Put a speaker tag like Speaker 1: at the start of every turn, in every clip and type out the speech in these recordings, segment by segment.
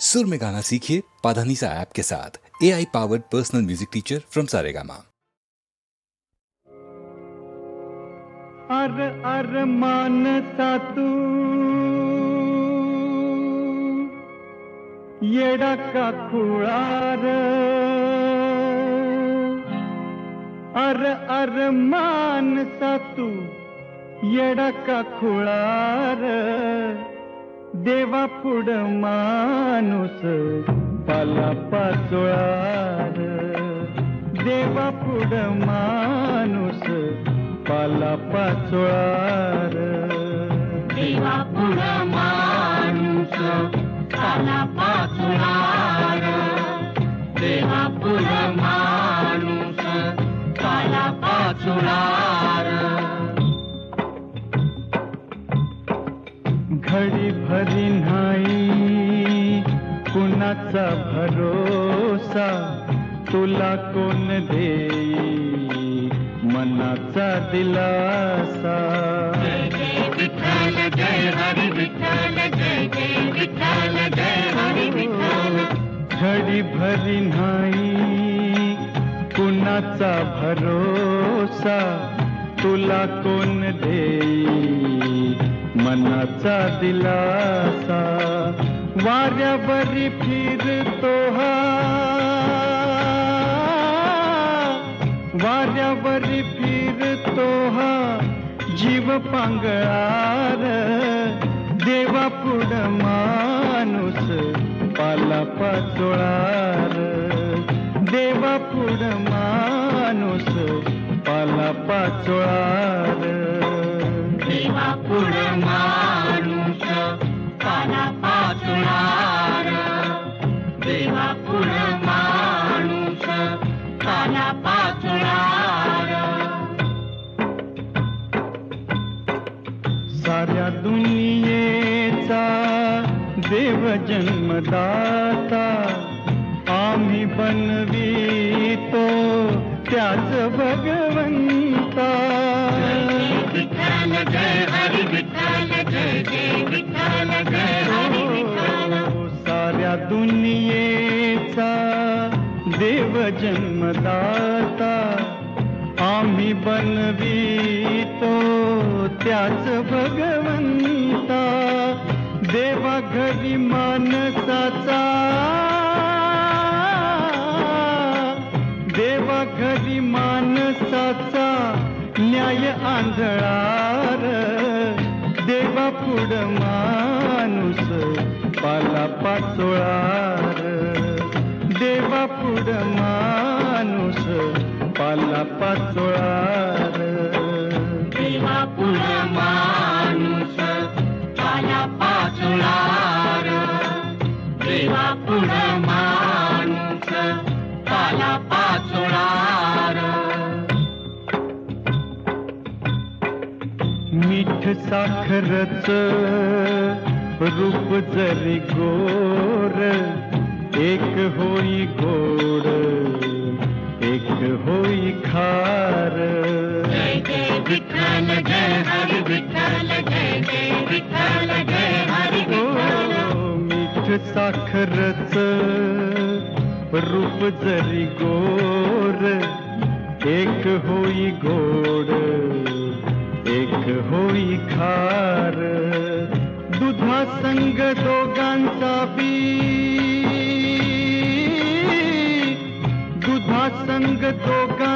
Speaker 1: सुर में गाना सीखिए पाधानीसा ऐप के साथ। A I powered personal music teacher from Saregama
Speaker 2: अर अर मानता तू येडा का खुळार अर अर मानता तू येडा का खुळार देवा पुढ माणूस पाला पाचोळार देवा पुढ माणूस पाला पाचोळार
Speaker 3: देवा पुढ माणूस काला पाचुळार
Speaker 2: घडी भरी नाही कुणाचा भरोसा तुला कोण देई मनाचा दिलासा।
Speaker 3: जय जय विठ्ठल जय हरी विठ्ठल जय जय विठ्ठल जय हरी विठ्ठल।
Speaker 2: घडी भरी नाही कुणाचा भरोसा तुला कोण देई मनाचा दिलासा वाऱ्यावरी फिरतो हा. वाऱ्यावरी फिरतो हा. जीव पांगळार देवा पुढ माणूस पाला पाचोळार देवा पुढ माणूस पाला पाचोळार साऱ्या दुनियेचा देव जन्मदाता, आम्ही बनवितो त्याच भगवंता.
Speaker 3: जय हरी विठ्ठल जय जय विठ्ठल, जय
Speaker 2: जन्मदाता आम्ही बनवितो त्याच भगवंता. देवा घरी मानसाचा देवा घरी मानसाचा न्याय आंधळार. देवा पुढ माणूस पाला पाचोळार. पाचोळार.
Speaker 3: देवा पुढ माणूस काला पाचुळार. देवा पुढ माणूस काला पाचुळार.
Speaker 2: मीठ साखरच रूप जरी गोर एक होई गोड. एक होई खार।
Speaker 3: जय जय विठ्ठल जय हरी विठ्ठल जय जय विठ्ठल जय हरी
Speaker 2: मीठ साखरच रूप जरी गोर। एक होई गोड एक होई खार। दुधा संग दोघांचा बी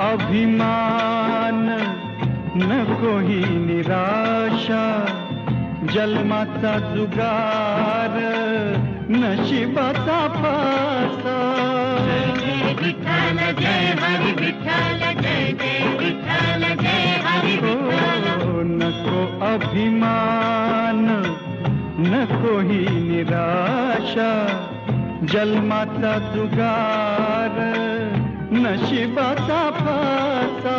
Speaker 2: अभिमान नको ही निराशा जन्माचा जुगार नशिबाचा पासा.
Speaker 3: विठ्ठल जय हरी विठ्ठल जय जय विठ्ठल जय हरी
Speaker 2: हो नको अभिमान अभिमान नको ही निराशा जन्माचा जुगार नशिबाचा फासा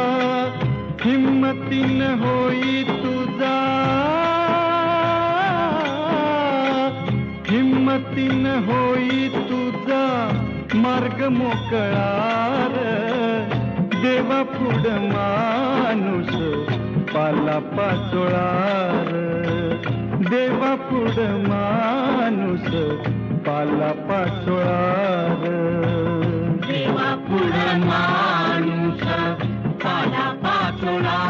Speaker 2: हिम्मतीन होई तुझा. हिम्मतीन होई तुझा मार्ग मोकळार. देवा पुढ माणूस, पाला पाचोळार. देवा पुढ माणूस, पाला
Speaker 3: सुना